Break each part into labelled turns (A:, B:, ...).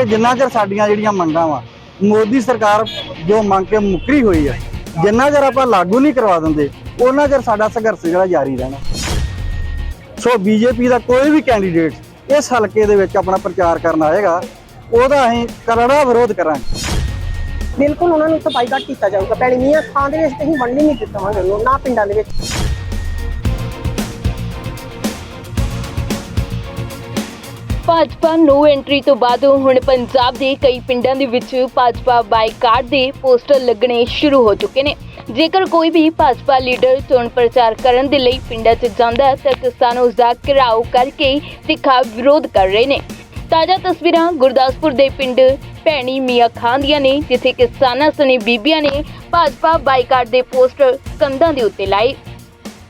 A: ਕਿ ਜਿੰਨਾ ਚਿਰ ਸਾਡੀਆਂ ਜਿਹੜੀਆਂ ਮੰਗਾਂ ਵਾ, ਮੋਦੀ ਸਰਕਾਰ ਜੋ ਮੰਗ ਕੇ ਮੁੱਕਰੀ ਹੋਈ ਹੈ ਜਿੰਨਾ ਚਿਰ ਆਪਾਂ ਲਾਗੂ ਨਹੀਂ ਕਰਵਾ ਦਿੰਦੇ, ਉਹਨਾਂ ਚਿਰ ਸਾਡਾ ਸੰਘਰਸ਼ ਜਿਹੜਾ ਜਾਰੀ ਰਹਿਣਾ। ਸੋ ਬੀਜੇਪੀ ਦਾ ਕੋਈ ਵੀ ਕੈਂਡੀਡੇਟ ਇਸ ਹਲਕੇ ਦੇ ਵਿੱਚ ਆਪਣਾ ਪ੍ਰਚਾਰ ਕਰਨ ਆਏਗਾ, ਉਹਦਾ ਅਸੀਂ ਕਰੜਾ ਵਿਰੋਧ ਕਰਾਂਗੇ।
B: ਬਿਲਕੁਲ, ਉਹਨਾਂ ਨੂੰ ਤਾਂ ਬਾਈਕਾਟ ਕੀਤਾ ਜਾਊਗਾ ਪੈਣੀ ਮੀਆਂ ਥਾਂ ਦੇ ਵਿੱਚ ਅਸੀਂ ਵੰਡ ਨਹੀਂ ਦਿੱਤਾਵਾਂਗੇ ਨਾ ਪਿੰਡਾਂ ਦੇ ਵਿੱਚ।
C: ਭਾਜਪਾ ਨੋ ਐਂਟਰੀ ਤੋਂ ਬਾਅਦ ਹੁਣ ਪੰਜਾਬ ਦੇ ਕਈ ਪਿੰਡਾਂ ਦੇ ਵਿੱਚ ਭਾਜਪਾ ਬਾਈਕਾਟ ਦੇ ਪੋਸਟਰ ਲੱਗਣੇ ਸ਼ੁਰੂ ਹੋ ਚੁੱਕੇ ਨੇ। ਜੇਕਰ ਕੋਈ ਵੀ ਭਾਜਪਾ ਲੀਡਰ ਚੋਣ ਪ੍ਰਚਾਰ ਕਰਨ ਦੇ ਲਈ ਪਿੰਡਾਂ 'ਚ ਜਾਂਦਾ ਤਾਂ ਕਿਸਾਨ ਉਸ ਦਾ ਘਿਰਾਓ ਕਰਕੇ ਤਿੱਖਾ ਵਿਰੋਧ ਕਰ ਰਹੇ ਨੇ। ਤਾਜ਼ਾ ਤਸਵੀਰਾਂ ਗੁਰਦਾਸਪੁਰ ਦੇ ਪਿੰਡ ਭੈਣੀ ਮੀਆਂ ਖਾਨ ਦੀਆਂ ਨੇ, ਜਿੱਥੇ ਕਿਸਾਨਾਂ ਸਣੇ ਬੀਬੀਆਂ ਨੇ ਭਾਜਪਾ ਬਾਈਕਾਟ ਦੇ ਪੋਸਟਰ ਕੰਧਾਂ ਦੇ ਉੱਤੇ ਲਾਏ।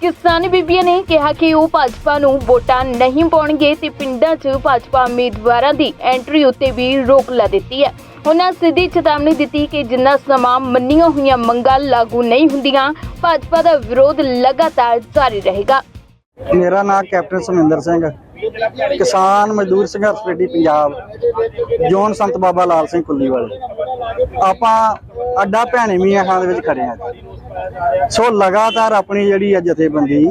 C: ਕਿਸਾਨ ਬੀਬੀਆਂ ਨੇ ਕਿਹਾ ਕਿ ਉਹ ਭਾਜਪਾ ਨੂੰ ਵੋਟਾਂ ਨਹੀਂ ਪਾਉਣਗੇ ਤੇ ਪਿੰਡਾਂ 'ਚ ਭਾਜਪਾ ਉਮੀਦਵਾਰਾਂ ਦੀ ਐਂਟਰੀ ਉੱਤੇ ਵੀ ਰੋਕ ਲਾ ਦਿੱਤੀ ਹੈ। ਉਹਨਾਂ ਸਿੱਧੀ ਚੇਤਾਵਨੀ ਦਿੱਤੀ ਕਿ ਜਿੰਨਾ ਸਮਾਂ ਮੰਨੀਆਂ ਹੋਈਆਂ ਮੰਗਾਂ ਲਾਗੂ ਨਹੀਂ ਹੁੰਦੀਆਂ, ਭਾਜਪਾ ਦਾ ਵਿਰੋਧ ਲਗਾਤਾਰ ਜਾਰੀ ਰਹੇਗਾ।
A: ਮੇਰਾ ਨਾਮ ਕੈਪਟਨ ਸਮਿੰਦਰ ਸਿੰਘ ਕਿਸਾਨ ਮਜ਼ਦੂਰ ਸੰਘਰਸ਼ ਕਮੇਟੀ, ਪੰਜਾਬ। ਜੋਨ ਸੰਤ ਬਾਬਾ ਲਾਲ ਸਿੰਘ ਕੁੱਲੀ ਆਪਾਂ ਅੱਡਾ ਭੈਣੇ ਮੀਆਂ ਖਾਨ ਦੇ ਵਿੱਚ ਖੜੇ ਹਾਂ ਸੋ ਲਗਾਤਾਰ ਆਪਣੀ ਜਿਹੜੀ ਹੈ ਜਥੇਬੰਦੀ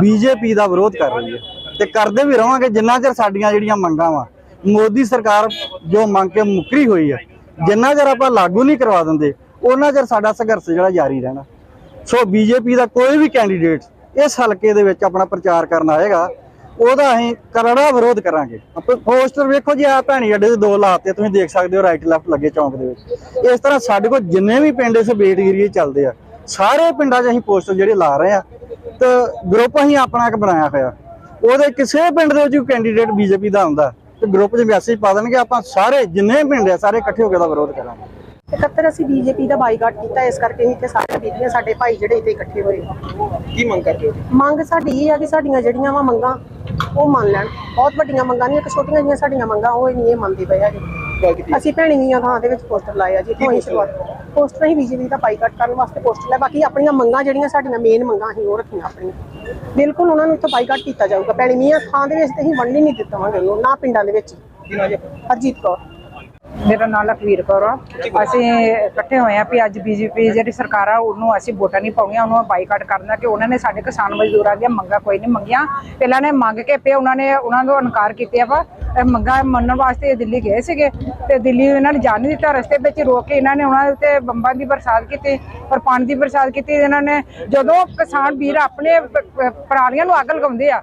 A: ਬੀਜੇਪੀ ਦਾ ਵਿਰੋਧ ਕਰ ਰਹੀ ਹੈ। ਤੇ ਕਰਦੇ ਵੀ ਰਵਾਂਗੇ, ਜਿੰਨਾ ਚਿਰ ਸਾਡੀਆਂ ਜਿਹੜੀਆਂ ਮੰਗਾਂ ਵਾ, ਮੋਦੀ ਸਰਕਾਰ ਜੋ ਮੰਗ ਕੇ ਮੁੱਕਰੀ ਹੋਈ ਹੈ ਜਿੰਨਾ ਚਿਰ ਆਪਾਂ ਲਾਗੂ ਨਹੀਂ ਕਰਵਾ ਦਿੰਦੇ, ਉਹਨਾਂ ਚਿਰ ਸਾਡਾ ਸੰਘਰਸ਼ ਜਿਹੜਾ ਜਾਰੀ ਰਹਿਣਾ। ਸੋ ਬੀਜੇਪੀ ਦਾ ਕੋਈ ਵੀ ਕੈਂਡੀਡੇਟ ਇਸ ਹਲਕੇ ਦੇ ਵਿੱਚ ਆਪਣਾ ਪ੍ਰਚਾਰ ਕਰਨ ਆਏਗਾ ਉਹਦਾ ਅਸੀਂ ਕਰੜਾ ਵਿਰੋਧ ਕਰਾਂਗੇ। ਆਪਾਂ ਪੋਸਟਰ ਵੇਖੋ ਜੀ ਆ ਭੈਣੀ ਅੱਡੇ ਦੇ ਦੋ ਲਾਤੇ ਤੁਸੀਂ ਦੇਖ ਸਕਦੇ ਹੋ ਰਾਈਟ ਲੈਫਟ ਲੱਗੇ ਚੌਂਕ ਦੇ ਵਿੱਚ। ਇਸ ਤਰ੍ਹਾਂ ਸਾਡੇ ਕੋਲ ਜਿੰਨੇ ਵੀ ਪਿੰਡ ਇਸ ਬੇਟ ਏਰੀਏ ਚੱਲਦੇ ਆ ਸਾਰੇ ਪਿੰਡਾਂ 'ਚ ਅਸੀਂ ਪੋਸਟਰ ਜਿਹੜੇ ਲਾ ਰਹੇ ਆ ਤੇ ਗਰੁੱਪ ਅਸੀਂ ਆਪਣਾ ਇੱਕ ਬਣਾਇਆ ਹੋਇਆ। ਉਹਦੇ ਕਿਸੇ ਪਿੰਡ ਦੇ ਵਿੱਚ ਕੋਈ ਕੈਂਡੀਡੇਟ ਬੀਜੇਪੀ ਦਾ ਹੁੰਦਾ ਤੇ ਗਰੁੱਪ 'ਚ ਮੈਸੇਜ ਪਾ ਦੇਣਗੇ ਆਪਾਂ ਸਾਰੇ ਜਿੰਨੇ ਪਿੰਡ ਆ ਸਾਰੇ ਇਕੱਠੇ ਹੋ ਕੇ ਦਾ ਵਿਰੋਧ ਕਰਾਂਗੇ।
B: 71 ਅਸੀਂ ਬੀਜੇਪੀ ਦਾ ਬਾਈਕਾਟ ਕੀਤਾ ਇਸ ਕਰਕੇ ਹੀ ਤੇ ਸਾਰੇ ਬੀਬੀਆਂ ਸਾਡੇ ਭਾਈ ਜਿਹੜੇ ਇੱਥੇ ਇਕੱਠੇ ਹੋਏ।
D: ਕੀ ਮੰਗ ਕਰਦੇ ਹੋ?
B: ਮੰਗ ਸਾਡੀ ਇਹ ਆ ਕਿ ਸਾਡੀਆਂ ਜਿਹੜੀਆਂ ਵਾ ਮੰਗਾਂ ਉਹ ਮੰਨ ਲੈਣ। ਬਹੁਤ ਵੱਡੀਆਂ ਮੰਗਾਂ ਨਹੀਂ ਇੱਕ ਛੋਟੀਆਂ ਜਿਹੀਆਂ ਸਾਡੀਆਂ ਮੰਗਾਂ ਉਹ ਨਹੀਂ ਇਹ ਮੰਨਦੇ ਪਏ ਹੈਗੇ ਅਸੀਂ ਭੈਣੀ ਮੀਆਂ ਥਾਂ ਦੇ ਵਿੱਚ ਪੋਸਟਰ ਲਾਏ ਆ ਜੀ ਹੀ ਸ਼ੁਰੂਆਤ ਪੋਸਟਰ ਹੀ ਬੀਜੇਪੀ ਦਾ ਬਾਈਕਾਟ ਕਰਨ ਵਾਸਤੇ ਪੋਸਟਰ ਲਾਏ ਬਾਕੀ ਆਪਣੀਆਂ ਮੰਗਾਂ ਜਿਹੜੀਆਂ ਸਾਡੀਆਂ ਮੇਨ ਮੰਗਾਂ ਅਸੀਂ ਉਹ ਰੱਖੀਆਂ ਆਪਣੀਆਂ। ਬਿਲਕੁਲ ਉਹਨਾਂ ਨੂੰ ਇੱਥੋਂ ਬਾਈਕਾਟ ਕੀਤਾ ਜਾਊਗਾ। ਭੈਣੀ ਮੀਆਂ ਥਾਂ ਦੇ ਵਿੱਚ ਤੇ ਅਸੀਂ ਵੰਡ ਹੀ ਨਹੀਂ ਦਿੱਤਾਵਾਂਗੇ ਨਾ ਪਿੰਡਾਂ ਦੇ ਵਿੱਚ। ਹਰਜੀਤ ਕੌਰ।
E: ਮੇਰਾ ਨਾਮ ਲਖਵੀਰ ਕੌਰ ਆ। ਅਸੀਂ ਇਕੱਠੇ ਹੋਏ ਆ ਵੀ ਅੱਜ ਬੀਜੇਪੀ ਜਿਹੜੀ ਸਰਕਾਰ ਆ, ਉਹਨੂੰ ਅਸੀਂ ਵੋਟਾਂ ਨਹੀਂ ਪਾਉਣੀਆਂ, ਉਹਨੂੰ ਬਾਈਕਾਟ ਕਰਨਾ ਕਿ ਉਹਨਾਂ ਨੇ ਸਾਡੇ ਕਿਸਾਨ ਮਜ਼ਦੂਰਾਂ ਦੀਆਂ ਮੰਗਾਂ ਕੋਈ ਨਹੀਂ ਮੰਗੀਆਂ। ਪਹਿਲਾਂ ਨੇ ਮੰਗ ਕੇ ਪਏ ਉਹਨਾਂ ਨੇ ਉਹਨਾਂ ਨੂੰ ਇਨਕਾਰ ਕੀਤਾ ਵਾ। ਮੰਗਾਂ ਮੰਨਣ ਵਾਸਤੇ ਦਿੱਲੀ ਗਏ ਸੀਗੇ ਤੇ ਦਿੱਲੀ ਇਹਨਾਂ ਨੇ ਜਾਣ ਨਹੀਂ ਦਿੱਤਾ। ਰਸਤੇ ਵਿੱਚ ਰੋਕ ਕੇ ਇਹਨਾਂ ਨੇ ਉਹਨਾਂ ਦੇ ਉੱਤੇ ਬੰਬਾਂ ਦੀ ਬਰਸਾਤ ਕੀਤੀ ਔਰ ਪਾਣੀ ਦੀ ਬਰਸਾਤ ਕੀਤੀ। ਇਹਨਾਂ ਨੇ ਜਦੋਂ ਕਿਸਾਨ ਵੀਰ ਆਪਣੇ ਪ- ਪਰਾਲੀਆਂ ਨੂੰ ਅੱਗ ਲਗਾਉਂਦੇ ਆ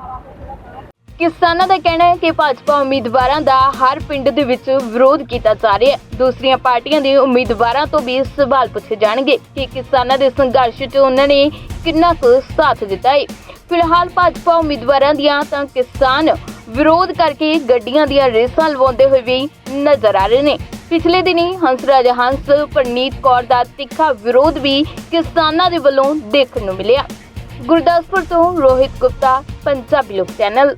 C: ਕਿਸਾਨਾਂ ਦਾ ਕਹਿਣਾ ਹੈ ਕਿ ਭਾਜਪਾ ਉਮੀਦਵਾਰਾਂ ਦਾ ਹਰ ਪਿੰਡ ਦੇ ਵਿੱਚ ਵਿਰੋਧ ਕੀਤਾ ਜਾ ਰਿਹਾ ਹੈ। ਦੂਸਰੀਆਂ ਪਾਰਟੀਆਂ ਦੇ ਉਮੀਦਵਾਰਾਂ ਤੋਂ ਵੀ ਸਵਾਲ ਪੁੱਛੇ ਜਾਣਗੇ ਕਿ ਕਿਸਾਨਾਂ ਦੇ ਸੰਘਰਸ਼ 'ਚ ਉਹਨਾਂ ਨੇ ਕਿੰਨਾ ਕੁ ਸਾਥ ਦਿੱਤਾ ਹੈ। ਫਿਲਹਾਲ ਭਾਜਪਾ ਉਮੀਦਵਾਰਾਂ ਦੀਆਂ ਤਾਂ ਕਿਸਾਨ ਵਿਰੋਧ ਕਰਕੇ ਗੱਡੀਆਂ ਦੀਆਂ ਰੇਸਾਂ ਲਵਾਉਂਦੇ ਹੋਏ ਵੀ ਨਜ਼ਰ ਆ ਰਹੇ ਨੇ। ਪਿਛਲੇ ਦਿਨੀ ਹੰਸਰਾਜ ਹੰਸ, ਪਰਨੀਤ ਕੌਰ ਦਾ ਤਿੱਖਾ ਵਿਰੋਧ ਵੀ ਕਿਸਾਨਾਂ ਦੇ ਵੱਲੋਂ ਦੇਖਣ ਨੂੰ ਮਿਲਿਆ। ਗੁਰਦਾਸਪੁਰ ਤੋਂ ਰੋਹਿਤ ਗੁਪਤਾ, ਪੰਜਾਬੀ ਲੋਕ ਚੈਨਲ।